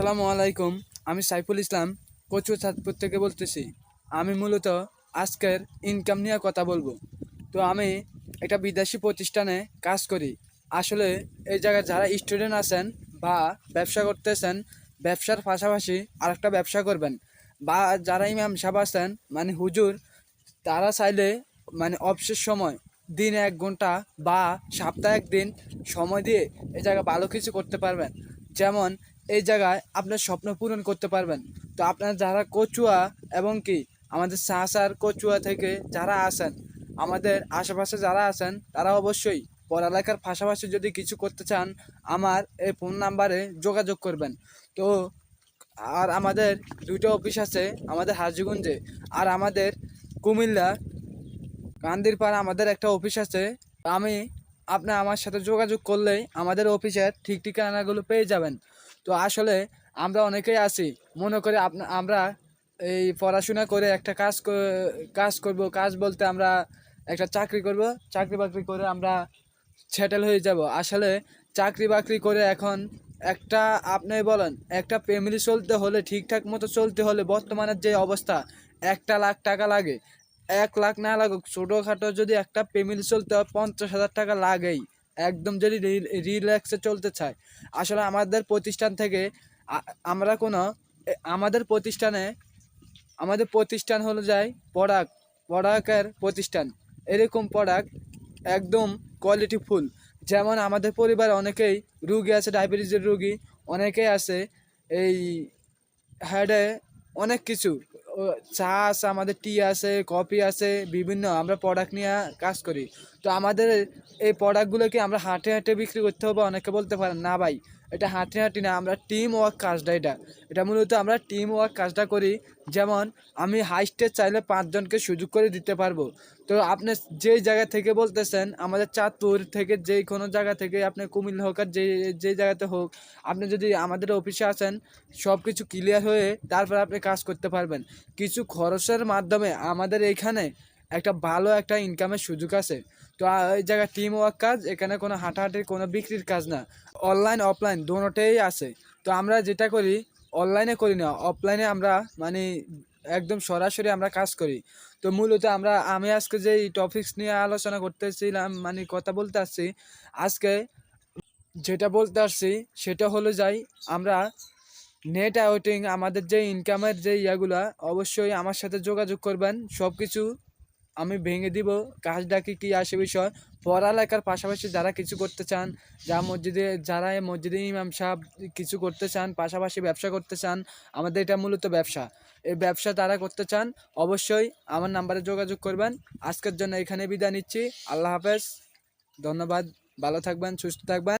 আসসালামু আলাইকুম, আমি সাইফুল ইসলাম, কচু চাঁদপুর থেকে বলতেছি। আমি মূলত আজকের ইনকাম নিয়ে কথা বলব। তো আমি একটা বিদেশি প্রতিষ্ঠানে কাজ করি। আসলে এই জায়গায় যারা স্টুডেন্ট আছেন বা ব্যবসা করতেছেন, ব্যবসার পাশাপাশি আরেকটা ব্যবসা করবেন। বা যারা ইমাম সাহেব আছেন মানে হুজুর, তারা চাইলে মানে অবসর সময় দিনে এক ঘণ্টা বা সপ্তাহে একদিন সময় দিয়ে এই জায়গায় ভালো কিছু করতে পারবেন। যেমন এই জায়গায় আপনার স্বপ্ন পূরণ করতে পারবেন। তো আপনার যারা কচুয়া এবং কি আমাদের সাঁসার কচুয়া থেকে যারা আসেন, আমাদের আশেপাশে যারা আছেন, তারা অবশ্যই পড়ালেখার পাশাপাশি যদি কিছু করতে চান, আমার এই ফোন নাম্বারে যোগাযোগ করবেন। তো আর আমাদের দুটো অফিস আছে আমাদের হাজিগঞ্জে। আর আমাদের কুমিল্লা কান্দির পাড় আমাদের একটা অফিস আছে। আমি আপনি আমার সাথে যোগাযোগ করলেই আমাদের অফিসের ঠিক ঠিকানাগুলো পেয়ে যাবেন। তো আসলে আমরা অনেকেই আছি। মনে করে আমরা এই পড়াশোনা করে একটা কাজ কাজ করব, কাজ বলতে আমরা একটা চাকরি করব। চাকরি বাকরি করে আমরা সেটেল হয়ে যাব। আসলে চাকরি বাকরি করে এখন একটা, আপনি বলেন, একটা ফ্যামিলি চলতে হলে, ঠিকঠাক মতো চলতে হলে বর্তমানের যে অবস্থা, একটা লাখ টাকা লাগে। এক লাখ না লাগুক, ছোটোখাটো যদি একটা ফ্যামিলি চলতে হয়, পঞ্চাশ হাজার টাকা লাগেই। একদম যদি রিল্যাক্সে চলতে চায়। আসলে আমাদের প্রতিষ্ঠান থেকে আমরা কোনো আমাদের প্রতিষ্ঠানে, আমাদের প্রতিষ্ঠান হলো যায় প্রোডাক্ট প্রোডাক্টের প্রতিষ্ঠান। এরকম প্রোডাক্ট একদম কোয়ালিটি ফুল যেমন আমাদের পরিবারে অনেকেই রুগী আছে ডায়াবেটিসের রুগী, অনেকেই আছে, এই হেডে অনেক কিছু। চা আছে, আমাদের টি আছে কফি আছে, বিভিন্ন আমরা প্রোডাক্ট নিয়ে কাজ করি। তো আমাদের এই প্রোডাক্টগুলোকে আমরা হাঁটে হাঁটে বিক্রি করতে হবে, অনেকে বলতে পারেন, না ভাই এটা হাঁটে হাঁটি না, আমরা টিম ওয়ার্ক কাজটা এটা। এটা মূলত আমরা টিম ওয়ার্ক কাজটা করি, যেমন আমি হাই স্টেজ চাইলে পাঁচজনকে সুযোগ করে দিতে পারব। তো আপনি যেই জায়গা থেকে বলতেছেন, আমাদের চাঁদপুর থেকে যেই কোনো জায়গা থেকে, আপনি কুমিল্লা হোক আর যে যে জায়গাতে হোক, আপনি যদি আমাদের অফিসে আসেন সব কিছু ক্লিয়ার হয়ে তারপর আপনি কাজ করতে পারবেন। কিছু খরচের মাধ্যমে আমাদের এইখানে একটা ভালো একটা ইনকামের সুযোগ আছে। তো এই জায়গায় টিম ওয়ার্ক কাজ, এখানে কোনো হাঁটাহাঁটির, কোনো বিক্রির কাজ না। অনলাইন অফলাইন দোনোটাই আছে। তো, আমরা যেটা করি অনলাইনে করি না অফলাইনে আমরা মানে একদম সরাসরি আমরা কাজ করি। তো, মূলত আমরা, আমি আজকে যে টপিক্স নিয়ে আলোচনা করতেছিলাম মানে কথা বলতে আসছি, আজকে যেটা বলতে আসছি, সেটা হলো যাই, আমরা নেট আউটিং আমাদের যে ইনকামের যে ইয়াগুলা, অবশ্যই আমার সাথে যোগাযোগ করবেন সব কিছু আমি ভেঙে দিব কাজটা কি কী আসে বিষয়। পড়ালেখার পাশাপাশি যারা কিছু করতে চান, যা মসজিদে যারা মসজিদে ইমাম সাহেব কিছু করতে চান, পাশাপাশি ব্যবসা করতে চান, আমাদের এটা মূলত ব্যবসা। এই ব্যবসা তারা করতে চান, অবশ্যই আমার নাম্বারে যোগাযোগ করবেন। আজকের জন্য এখানে বিদায় নিচ্ছি। আল্লাহ হাফেজ। ধন্যবাদ। ভালো থাকবেন, সুস্থ থাকবেন।